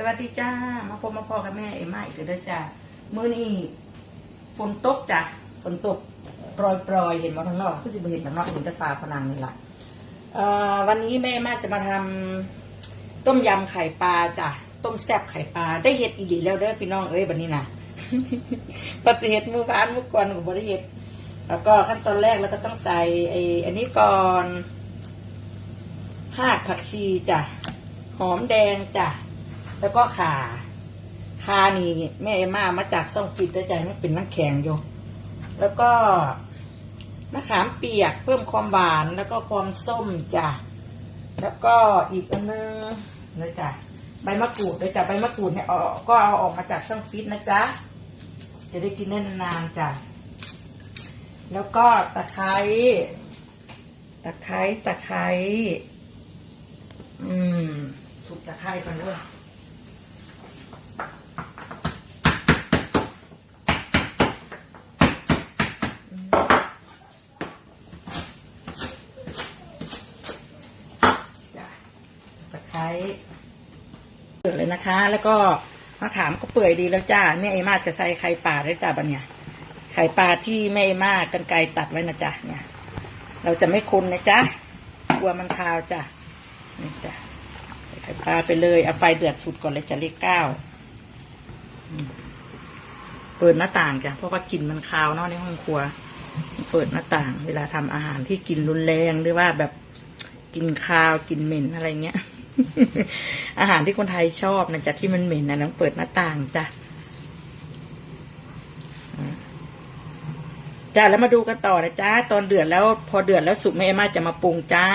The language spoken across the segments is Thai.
สวัสดีจ้า มาพบมาพอกับแม่เอ็มมาอีกแล้วเดจ้ามื้อนี้ฝนตกจ้ะฝนตกปรอยๆเห็นมาทางนอกคือสิบเห็นทางนอกเห็นแต่ฟ้าผนังนี่ล่ะเอ่อวันนี้แม่มาจะมาทำต้มยำไข่ปลาจ้ะต้มแซ่บไข่ปลาได้เห็ดอีหลีแล้วเด้อพี่น้องเอ้ยบัดนี้นะก็จะเห็ดมื้อวานมือก่อนก็บ่ได้เห็ดแล้วก็ขั้นตอนแรกเราก็ต้องใส่ไอ้อันนี้ก่อนหากผักชีจ้ะหอมแดงจ้ะ แล้วก็ขาขานี่แม่เอมมามาจากซ่องฟิตได้ใจมันเป็นน้ำแข็งอยู่ แล้วก็มะขามเปียกเพิ่มความหวานแล้วก็ความส้มจ้ะแล้วก็อีกอันนึงเลยจ้ะใบมะกรูดเลยจ้ะใบมะกรูดเนี่ยเอาก็เอาออกมาจากช่องฟิตนะจ๊ะจะได้กินได้นานๆจ้ะแล้วก็ตะไคร้ตะไคร้ตะไคร้อืมถูกตะไคร้ก่อนด้วยอืมจ้ะตะไคร้เปิดเลย นะคะ แล้วก็มะขามก็เปื่อยดีแล้วจ้าแม่ไอ้มาจะใส่ไข่ป่าได้จ้าบันเนี่ยไข่ปลาที่แม่มากกันไกรตัดไว้นะจ๊ะเนี่ย เราจะไม่คนนะจ๊ะกลัวมันคาวจ้ะนี่จ้ะใส่ไข่ปลาไปเลยเอาไฟเดือดสุดก่อนเลยจะเลขเก้าเปิดหน้าต่างจ้ะเพราะว่ากลิ่นมันคาวเนาะในห้องครัว เปิดหน้าต่าง เวลาทำอาหารที่กลิ่นรุนแรงหรือว่าแบบกลิ่นคาวกลิ่นเหม็นอะไรเงี้ย อาหารที่คนไทยชอบนะจ๊ะที่มันเหม็นนะต้องเปิดหน้าต่างจ้ะจ้าแล้วมาดูกันต่อนะจ้าตอนเดือดแล้ว พอเดือดแล้วสุกแม่เอมาจะมาปรุงจ้า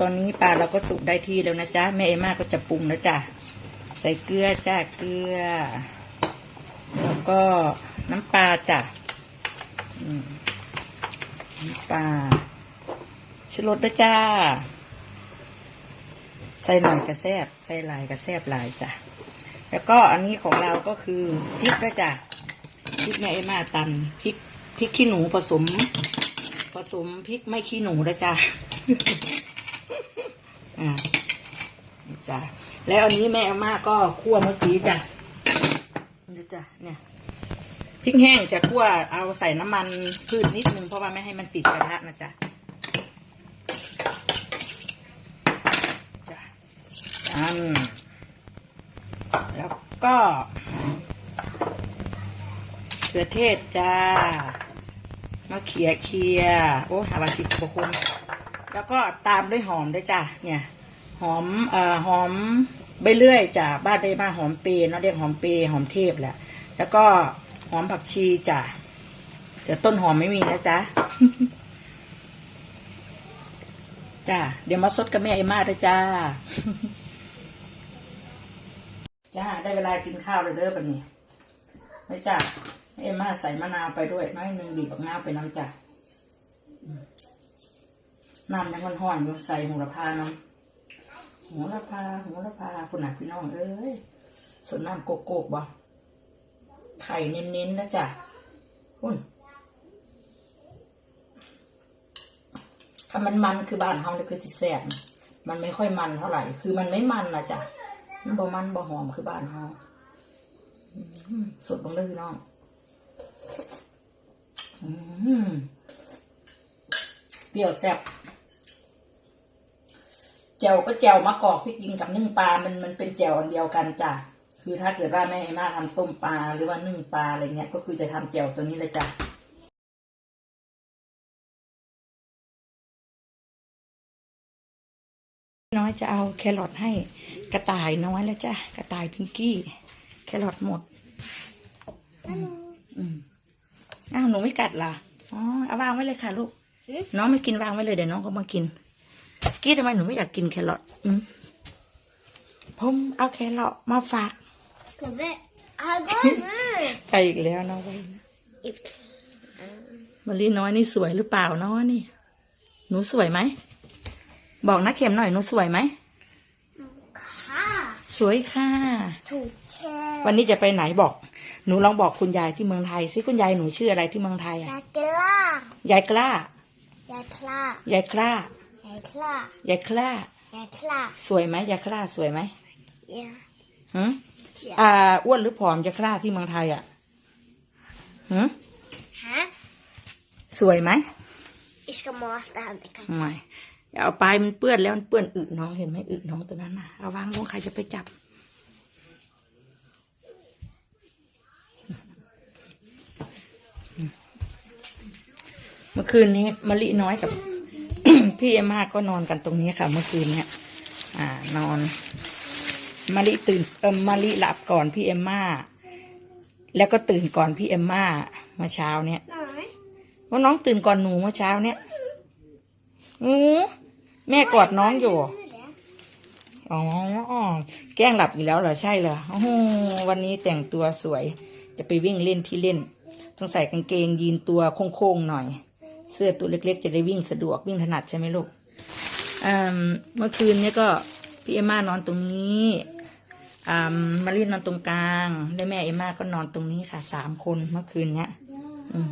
ตอนนี้ปลาเราก็สุกได้ที่แล้วนะจ้าแม่เอมาก็จะปรุงแล้วจ้าใส่เกลือจ้าเกลือ แล้วก็น้ำปลาจ้ะน้ำปลาชูรสด้วยจ้า ใส่หน่อยกระแซบใส่ลายกระแซบลายจ้ะ แล้วก็อันนี้ของเราก็คือพริกด้วยจ้ะพริกแม่เอมาตันพริกพริกขี้หนูผสม ผสมพริกไม่ขี้หนูนะจ๊ะอ่านี่จ้ะแล้วอันนี้แม่เอมาก็คั่วเมื่อกี้จ้ะนี่จ้ะเนี่ยพริกแห้งจะคั่วเอาใส่น้ำมันพืชนิดนึงเพราะว่าไม่ให้มันติดกระทะนะจ๊ะจ้ะ อัน แล้วก็เขือเทศจ้ามะเขียเคียโอ้หาบาสิบกว่าคนแล้วก็ตามด้วยหอมด้วยจ้ะเนี่ย หอมเอ่อหอมใบเลื่อยจ้ะบ้านได้มาหอมเปรย์เนาะเรียกหอมเปรย์หอมเทพแหละ แล้วก็หอมผักชีจ้ะแต่ต้นหอมไม่มีนะจ๊ะจ้ะเดี๋ยวมาซดกับแม่ไอ้มาด้วยจ้า จ้าได้เวลากินข้าวแล้วเด้อแบบนี้ไม่จ้ะให้เอ็มมาใส่มะนาวไปด้วยน้อยหนึ่งบีบบักนาวไปน้ำจ้ะอืมน้ำยังมันห่อนอยู่ใส่หัวละพาน้ำหัวละพาหัวละพาคุณน่ะพี่น้องเอ้ยส่วนน้ำโกโก้บ่ไข่เน้นๆนะจ้ะคุณถ้ามันมันคือบ้านเฮาเลยคือจิแซ่บมันไม่ค่อยมันเท่าไหร่ คือมันไม่มันนะจ้ะ มันบ่มันบ่หอมคือบ้านเฮาสดบังเลยพี่น้องเปรี้ยวแซ่บแจวก็แจวมะกอกที่กินกับนึ่งปลา มันมันเป็นแจวอันเดียวกันจ้ะ คือถ้าเกิดว่าแม่ไอ้มาทำต้มปลาหรือว่านึ่งปลาอะไรเงี้ย ก็คือจะทำแจวตัวนี้เลยจ้ะน้อยจะเอาแครอทให้ กระต่ายน้อยแล้วจ้ะกระต่ายพิงกี้ แครอทหมดอืมอ้าวหนูไม่กัดล่ะอ๋อเอาวางไว้เลยค่ะลูกน้องไม่กินวางไว้เลยเดี๋ยวน้องก็มากิน กี้ทำไมหนูไม่อยากกินแครอทอืมผมเอาแครอทมาฝาก Come I go there. ไปอีกแล้วน้อง If มะลิน้อยนี่สวยหรือเปล่าน้อนี่ หนูสวยไหม บอกนะเข็มหน่อยหนูสวยไหม car สวยค่ะ to chair วันนี้จะไปไหนบอก หนูลองบอกคุณยายที่เมืองไทยสิคุณยายหนูชื่ออะไรที่เมืองไทยอะ Yakla ยายกล้า Yakla ยายกล้า Yakla ยายกล้า Yakla Jag är klar. สวยไหมยาคลาสวยไหม Ja. หืมอ่าอ้วนหรือผอมยาคลาที่เมืองไทยอะหืม Hä? สวยไหม Vi ska mata henne kanske. ไม่ อย่าเอาไปมันเปื้อนแล้วมันเปื้อนอึน้องเห็นไหมอึน้องตัวนั้นน่ะเอาวางลงใครจะไปจับเมื่อคืนนี้มะลิน้อยกับ พี่เอมมาก็นอนกันตรงนี้ค่ะ เมื่อคืนเนี้ยอ่านอนมะลิตื่นเออมะลิหลับก่อนพี่เอมมาแล้วก็ตื่นก่อนพี่เอมมาเมื่อเช้าเนี้ย Nej. ว่าน้องตื่นก่อนหนูเมื่อเช้าเนี้ย อือแม่กอดน้องอยู่ อ๋อ แกล้งหลับอีกแล้วเหรอ ใช่เหรอโอ้โหวันนี้แต่งตัวสวย จะไปวิ่งเล่นที่เล่น ต้องใส่กางเกงยีนตัวโค้งๆหน่อย เสื้อตัวเล็กๆ จะได้วิ่งสะดวกวิ่งถนัดใช่ไหมลูกเมื่อคืนนี้ก็พี่เอมมานอนตรงนี้อ่ามารีนอนตรงกลาง แล้วแม่เอมมาก็นอนตรงนี้ค่ะสามคนเมื่อคืนเนี้ย อืม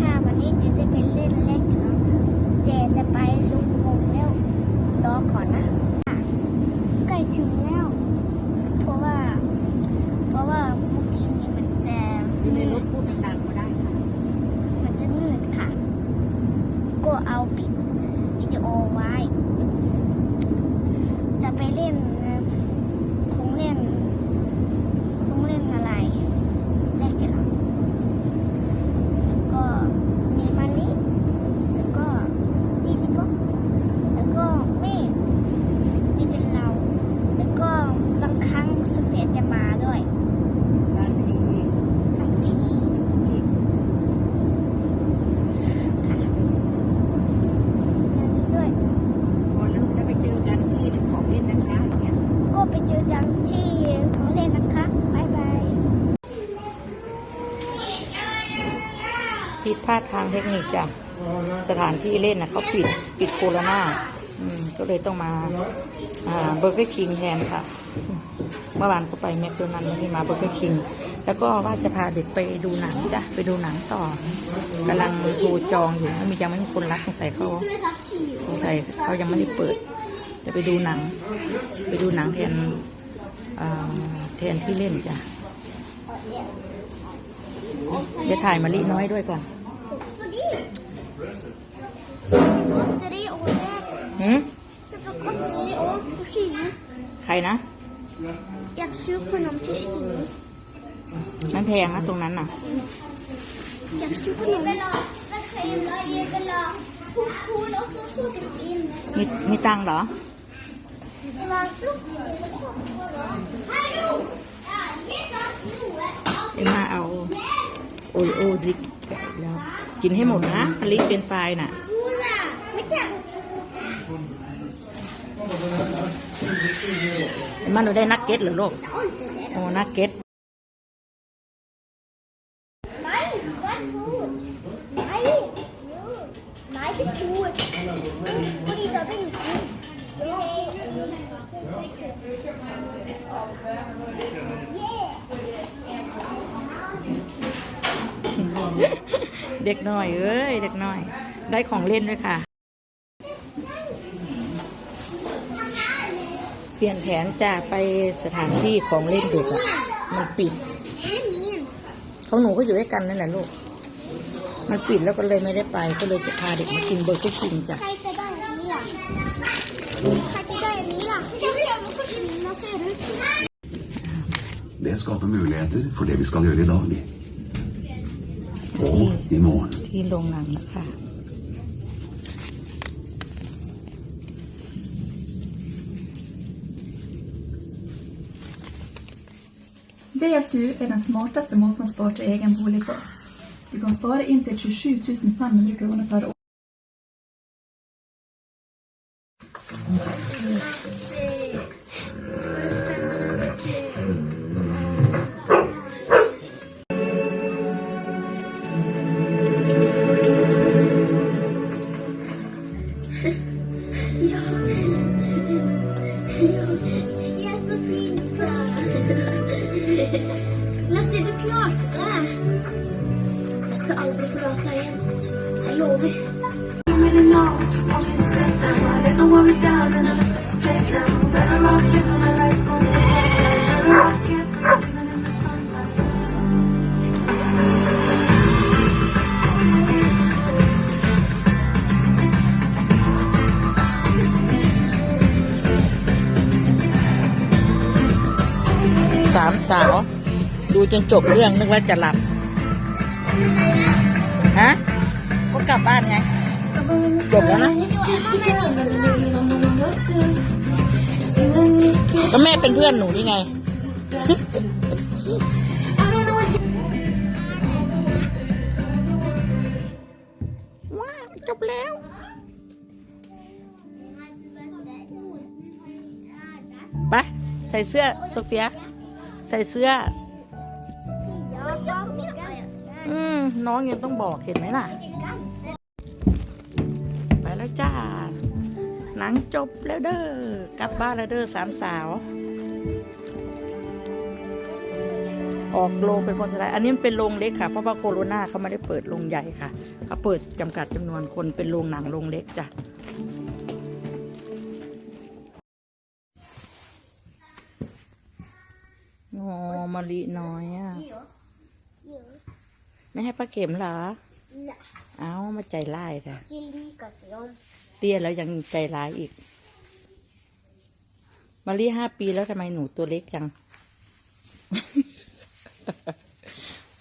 ค่ะวันนี้เจจะไปเล่นเล่นเนาะเจจะไปลุกงงแล้วรอก่อนนะใกล้ถึงแล้ว เพราะว่า เพราะว่าเมื่อกี้นี้มันจะอยู่ในรถพูดดังๆก็ได้ค่ะมันจะมืดค่ะ ก็เอาปิดวิดีโอไว้ จะไปเล่นเอ่อของเล่นของเล่นอะไรแรกกันก็มีมันนี้แล้วก็นี่แล้วก็แล้วก็เมฆนี่เป็นเรา แล้วก็บางครั้งโซเฟียจะมาด้วย บางที บางทีค่ะอย่างนี้ด้วย พอแล้วจะไปเจอกันที่ของเล่นนะคะอย่างเงี้ย ก็ไปเจอจังที่ของเล่นนะคะบายบาย ผิดพลาดทางเทคนิคจ้ะสถานที่เล่นนะเขาปิดปิดโคโรนาก็เลยต้องมาเบอร์เกอร์คิงแทนค่ะ เมื่อวานก็ไปแมคโดนัลด์วันนี้มาเบอร์เกอร์คิงแล้วก็ว่าจะพาเด็กไปดูหนังจ้ะไปดูหนังต่อกำลังโทรจองอยู่ไม่มียังไม่มีคนรับสงสัยเขาสงสัยเขายังไม่ได้เปิดจะไปดูหนัง ไปดูหนังแทนแทนที่เล่นจ้ะ เดี๋ยวถ่ายมาลิน้อยด้วยก่อนจะได้โอนแรกหืมจะเป็นคนนี้โอนผู้ชิงใครนะ อยากซื้อขนมที่ชิงมันแพงนะตรงนั้นน่ะ อยากซื้อขนมก็รอก็เครอเรียนก็รอพูดพูดแล้วสู้ๆกันอินมีมีตังเหรอรอาเย้ก็สู้อะเอ็มมาเอา โอริโอดริกแล้วกินให้หมดนะมะลิเป็นไฟรายน่ะพูดล่ะไม่แก่เอ็มมาหนูได้นักเก็ตเหรอลูกโอ้นักเก็ต Nej, vad เด็กน้อยเอ้ยเด็กน้อย ได้ของเล่นด้วยค่ะ เปลี่ยนแผนจะไปสถานที่ของเล่นเด็กอะมันปิด Min ของหนูก็อยู่ด้วยกันนั่นแหละลูก มันปิดแล้วก็เลยไม่ได้ไป ก็เลยจะพาเด็กมากินเบอร์เกอร์คิงจ้ะใครจะได้อันนี้ล่ะใครจะได้อันนี้ล่ะเรียกมันก็อินนะเสร็จ Det skaper muligheter for det vi skal gjøre i dag. Og i morgen. ที่โรงหนังนะคะ DSU är den smartaste måten att spara till egen bolig på. Du kan spara in till 27 500 kronor per år. prata igen. Jag lovar. Sám sáo ดูจนจบเรื่องนึกว่าจะหลับ ฮะ ก็กลับบ้านไง จบแล้วนะ ก็แม่เป็นเพื่อนหนูนี่ไง ว้าวจบแล้ว ไป ใส่เสื้อโซเฟีย ใส่เสื้อ อืม น้องยังต้องบอกเห็นไหมล่ะ ไปแล้วจ้า หนังจบแล้วเด้อกลับบ้านแล้วเด้อสามสาว ออกโรงเป็นคนสุดท้ายอันนี้มันเป็นโรงเล็กค่ะ เพราะว่าโคโรนาเขาไม่ได้เปิดโรงใหญ่ค่ะเขาเปิดจำกัดจำนวนคนเป็นโรงหนังโรงเล็กจ้ะโอ้มะลิน้อยอะ ไม่ให้ป้าเข็มเหรอ เอ้ามาใจร้ายแต่กินดีกับยมเตี้ยแล้วยังใจร้ายอีก มารีห้าปีแล้วทำไมหนูตัวเล็กจัง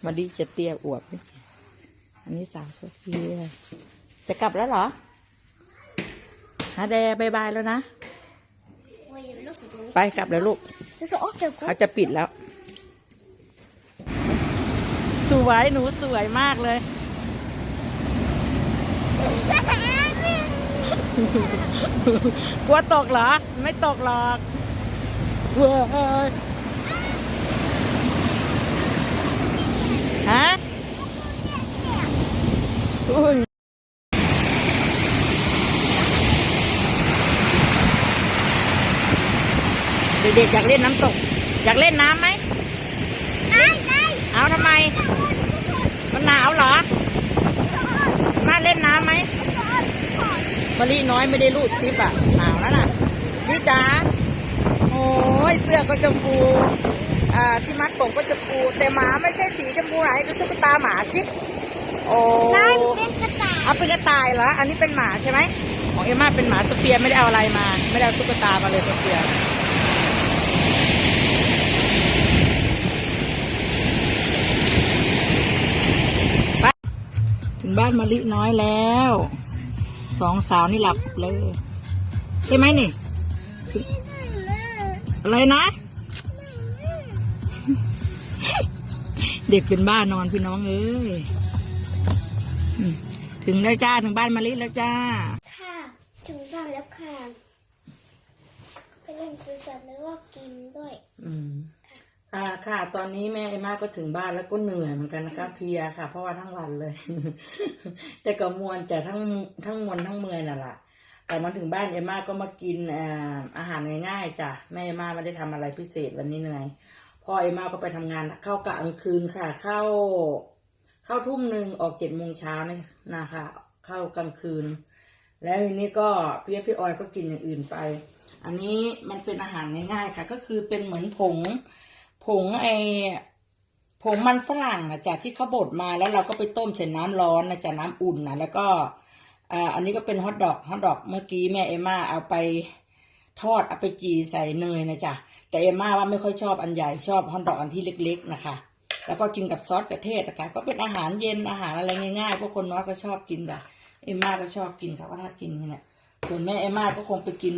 มารีจะเตี้ยอวบนี่อันนี้สาวโซเฟียจะกลับแล้วเหรอฮะแดบายบายแล้วนะ ไปกลับแล้วลูก Så åker เขาจะปิดแล้ว สวยหนูสวยมากเลย กลัวตกเหรอ ไม่ตกหรอกเว้ยฮะอุ้ยเด็กๆอยากเล่นน้ำตก อยากเล่นน้ำไหม เอาทำไม มันหนาวเหรอ มาเล่นน้ำไหมมะลิน้อยไม่ได้รูดซิปอะ หนาวแล้วน่ะนี่จ๋าโอ้ยเสื้อก็ชมพูอ่าที่มัดผมก็ชมพู แต่หมาไม่ใช่สีชมพูไหนดูตุ๊กตาหมาสิโอ้เป็นกระต่ายเอาเป็นกระต่ายเหรอ อันนี้เป็นหมาใช่ไหมของเอมมาเป็นหมาโซเฟียไม่ได้เอาอะไรมา ไม่ได้เอาตุ๊กตามาเลยโซเฟีย ถึงบ้านมะลิน้อยแล้วสองสาวนี่หลับเลย ใช่ไหมนี่ถึงอะไรนะ เด็กเป็นบ้านอนพี่น้องเอ้ยอืมถึงแล้วจ้าถึงบ้านมะลิแล้วจ้า ค่ะ ถึงบ้านแล้วค่ะไปเล่นฟุตซอลแล้วก็กินด้วย อืม อ่าค่ะ ตอนนี้แม่เอมมาก็ถึงบ้านแล้วก็เหนื่อยเหมือนกันนะคะเพลียค่ะ เพราะว่าทั้งวันเลย แต่ก็มวนจะทั้งทั้งมวนทั้งเมื่อยน่ะล่ะ แต่มาถึงบ้านเอมมาก็มากินอ่าอาหารง่ายๆจ้ะแม่เอมมาไม่ได้ทำอะไรพิเศษวันนี้เหนื่อยพ่อเอมมาก็ไปทำงานเข้ากะกลางคืนค่ะ เข้า เข้าทุ่มหนึ่งออกเจ็ดโมงเช้านะนะคะ เข้ากลางคืน แล้วทีนี้ก็พี่พี่ออยก็กินอย่างอื่นไป อันนี้มันเป็นอาหารง่ายๆค่ะ ก็คือเป็นเหมือนผงผ งไอผงมันฝรั่งนะจ๊ะที่เขาบดมาแล้วเราก็ไปต้มใส่น้ำร้อนนะจ๊ะน้ำอุ่นนะแล้วก็อ่าอันนี้ก็เป็นฮอทดอกฮอทดอกเมื่อกี้แม่เอมมาเอาไปทอดเอาไปจีใส่เนยนะจ๊ะแต่เอมมาว่าไม่ค่อยชอบอันใหญ่ชอบฮอทดอกอันที่เล็ก ๆ นะคะ แล้วก็กินกับซอสกระเทศนะคะก็เป็นอาหารเย็นอาหารอะไรง่ายๆพวกคนน้อยก็ชอบกินแบบเอมมาก็ชอบกินค่ะว่าถ้ากินเนี่ยส่วนแม่เอมมาก็คงไปกิน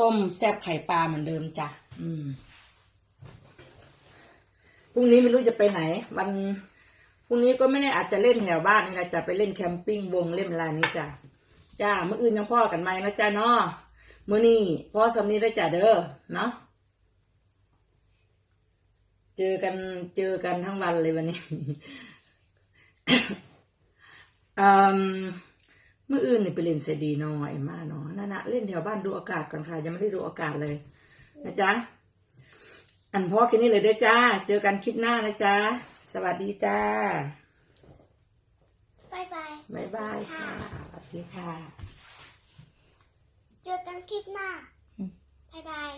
ต้มแซ่บไข่ปลาเหมือนเดิมจ้ะอืม รุ่งนี้ไม่รู้จะไปไหน วันพรุ่งนี้ก็ไม่แน่อาจจะเล่นแถวบ้านนี่นะจะไปเล่นแคมปิ้งวงเล่นอะไรนี่จ้ะจ้าเมื่ออื่นยังพ่อกันไหมนะจ้าเนาะมื่อนี้พ่อสำนี้ได้จ้ะเด้อเนาะเจอกันเจอกันทั้งวันเลยวันนี้เมื่ออื่นนี่ไปเล่นเสดีหน่อยมาเนาะนั่นนะเล่นแถวบ้านดูอากาศก่อนค่ะยังไม่ได้ดูอากาศเลย นะจ๊ะ อันพ่อแค่นี้เลยเด้อจ้า เจอกันคลิปหน้านะจ๊ะสวัสดีจ้า บายบายบ๊ายบายค่ะ สวัสดีค่ะ เจอกันคลิปหน้า บายบาย